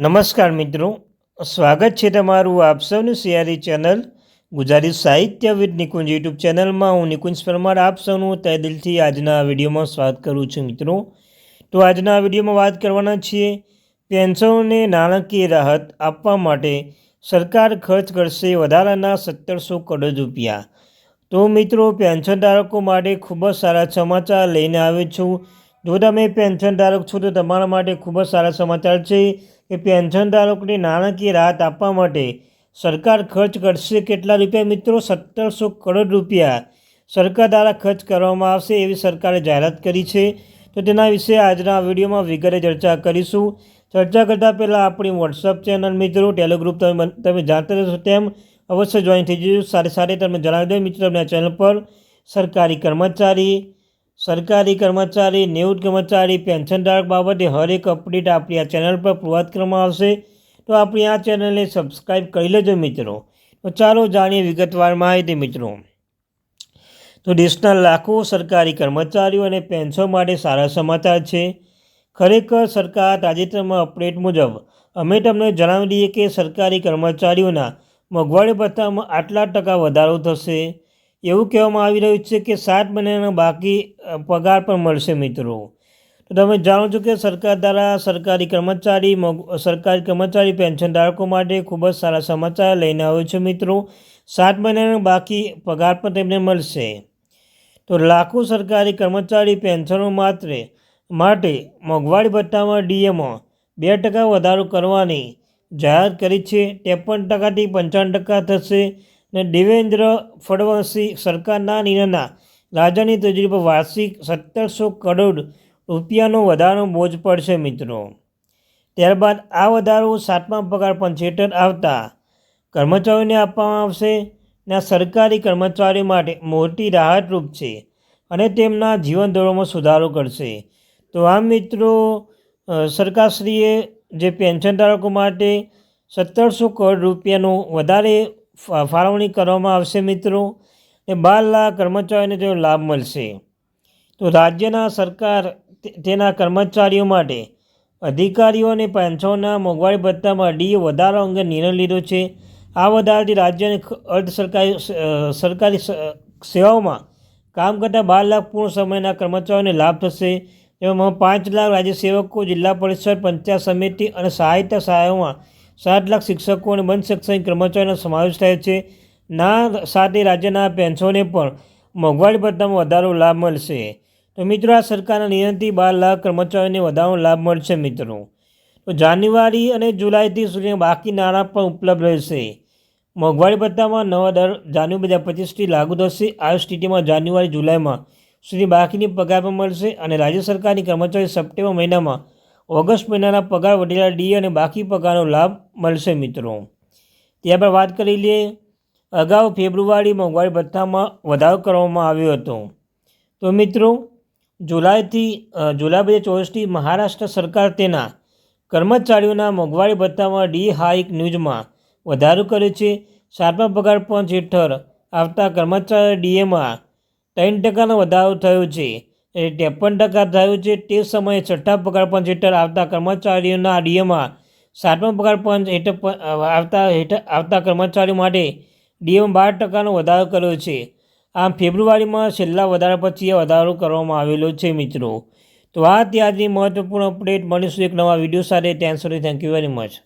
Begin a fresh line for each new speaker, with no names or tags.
નમસ્કાર મિત્રો, સ્વાગત છે તમારું આપ સૌનું સિયારી ચેનલ ગુજરાતી સાહિત્ય વિદ નિકુંજ યુટ્યુબ ચેનલમાં. હું નિકુંજ પરમાર આપ સૌનું તય દિલથી આજના વિડીયોમાં સ્વાગત કરું છું મિત્રો. તો આજના વિડીયોમાં વાત કરવાના છીએ, પેન્શનોને નાણાકીય રાહત આપવા માટે સરકાર ખર્ચ કરશે વધારાના સત્તરસો કરોડ રૂપિયા. તો મિત્રો, પેન્શન ધારકો માટે ખૂબ જ સારા સમાચાર લઈને આવ્યો છું. જો તમે પેન્શન ધારક છો તો તમારા માટે ખૂબ જ સારા સમાચાર છે. કે પેન્શન ધારકોને નાણાકીય રાહત આપવા માટે સરકાર ખર્ચ કરશે કેટલા રૂપિયા? મિત્રો, સત્તરસો કરોડ રૂપિયા સરકાર દ્વારા ખર્ચ કરવામાં આવશે એવી સરકારે જાહેરાત કરી છે. તો તેના વિશે આજના વિડીયોમાં વિગતે ચર્ચા કરીશું. ચર્ચા કરતાં પહેલાં આપણી વોટ્સઅપ ચેનલ મિત્રો ટેલિગ્રુપ તમે તમે જાણતા રહેશો તેમ અવશ્ય જોઈન થઈ જજો. સાથે સાથે તમે જણાવી દો મિત્રો આ ચેનલ પર સરકારી કર્મચારી સરકારી કર્મચારી, નિવૃત્ત કર્મચારી પેન્શનધારક બાબતે હરેક અપડેટ આપણી આ ચેનલ પર પ્રોવાઈડ કરવામાં આવશે. તો આપણી આ ચેનલને સબસ્ક્રાઈબ કરી લેજો મિત્રો. તો ચાલો જાણીએ વિગતવાર માહિતી મિત્રો. તો દેશના લાખો સરકારી કર્મચારીઓ અને પેન્શન માટે સારા સમાચાર છે. ખરેખર સરકાર તાજેતરમાં અપડેટ મુજબ અમે તમને જણાવી દઈએ કે સરકારી કર્મચારીઓના મોંઘવારી ભથ્થામાં આટલા ટકા વધારો થશે. એવું કહેવામાં આવી રહ્યું છે કે સાત મહિનાના બાકી પગાર પણ મળશે મિત્રો. તો તમે જાણો છો કે સરકાર દ્વારા સરકારી કર્મચારી સરકારી કર્મચારી, પેન્શન ધારકો માટે ખૂબ જ સારા સમાચાર લઈને આવ્યો છે મિત્રો. સાત મહિનાના બાકી પગાર પણ તેમને મળશે. તો લાખો સરકારી કર્મચારી, પેન્શનો માત્ર માટે મોંઘવારી ભથ્થામાં ડીએમાં બે ટકા વધારો કરવાની જાહેરાત કરી છે. ત્રેપન ટકાથી પંચાવન ટકા થશે. ને દેવેન્દ્ર ફડણવીસ સરકારના નિર્ણયના રાજાની તજરી પર વાર્ષિક સત્તરસો કરોડ રૂપિયાનો વધારો બોજ પડશે મિત્રો. ત્યારબાદ આ વધારો સાતમા પગાર પંચેટર આવતા કર્મચારીઓને આપવામાં આવશે ને સરકારી કર્મચારીઓ માટે મોટી રાહતરૂપ છે અને તેમના જીવન ધોરણમાં સુધારો કરશે. તો આ મિત્રો સરકારશ્રીએ જે પેન્શન ધારકો માટે સત્તરસો કરોડ રૂપિયાનો વધારે ફાળવણી કરવામાં આવશે મિત્રો એ બાર લાખ કર્મચારીઓને તેનો લાભ મળશે. તો રાજ્યના સરકાર તેના કર્મચારીઓ માટે અધિકારીઓને પેન્શનના મોંઘવારી ભથ્થામાં અઢી વધારો અંગે નિર્ણય લીધો છે. આ વધારાથી રાજ્યની અર્ધ સરકારી સરકારી સેવાઓમાં કામ કરતા બાર લાખ પૂર્ણ સમયના કર્મચારીઓને લાભ થશે. તેમાં પાંચ લાખ રાજ્ય સેવકો, જિલ્લા પરિષદ, પંચાયત સમિતિ અને સહાયતા સહાયોમાં સાત લાખ શિક્ષકો અને બંધ શૈક્ષણિક કર્મચારીનો સમાવેશ થાય છે. ના સાથે રાજ્યના પેન્શનને પણ મોંઘવારી ભથ્થામાં વધારો લાભ મળશે. તો મિત્રો, આ સરકારના નિયમથી બાર લાખ કર્મચારીઓને વધારો લાભ મળશે મિત્રો. તો જાન્યુઆરી અને જુલાઈથી સુધી બાકી નાણાં પણ ઉપલબ્ધ રહેશે. મોંઘવારી ભથ્થામાં નવા દર જાન્યુઆરી બે હજાર પચીસથી લાગુ થશે. આ સ્થિતિમાં જાન્યુઆરી, જુલાઈમાં સુધી બાકીની પગાર પણ મળશે અને રાજ્ય સરકારની કર્મચારી સપ્ટેમ્બર મહિનામાં ઓગસ્ટ મહિનાના પગાર વધેલા ડી અને બાકી પગારનો લાભ મળશે મિત્રો. ત્યારબાદ વાત કરી લઈએ. અગાઉ ફેબ્રુઆરી મોંઘવારી ભથ્થામાં વધારો કરવામાં આવ્યો હતો. તો મિત્રો, જુલાઈથી જુલાઈ બે ચોવીસથી મહારાષ્ટ્ર સરકાર તેના કર્મચારીઓના મોંઘવારી ભથ્થામાં ડી હાઇક ન્યૂઝમાં વધારો કર્યો છે. સાતમા પગાર પંચ હેઠળ આવતા કર્મચારી ડીએમાં ત્રણ ટકાનો વધારો થયો છે. એ ત્રેપન ટકા થયું છે. તે સમયે છઠ્ઠા પગાર પંચ હેઠળ આવતા કર્મચારીઓના ડીએમાં સાતમા પગાર પંચ હેઠળ આવતા હેઠળ આવતા કર્મચારીઓ માટે ડીએમ બાર ટકાનો વધારો કર્યો છે. આમ ફેબ્રુઆરીમાં છેલ્લા વધારા પછી વધારો કરવામાં આવેલો છે મિત્રો. તો આ ત્યાંથી મહત્વપૂર્ણ અપડેટ મળીશું એક નવા વીડિયો સાથે. ત્યાં સુધી થેન્ક યુ વેરી મચ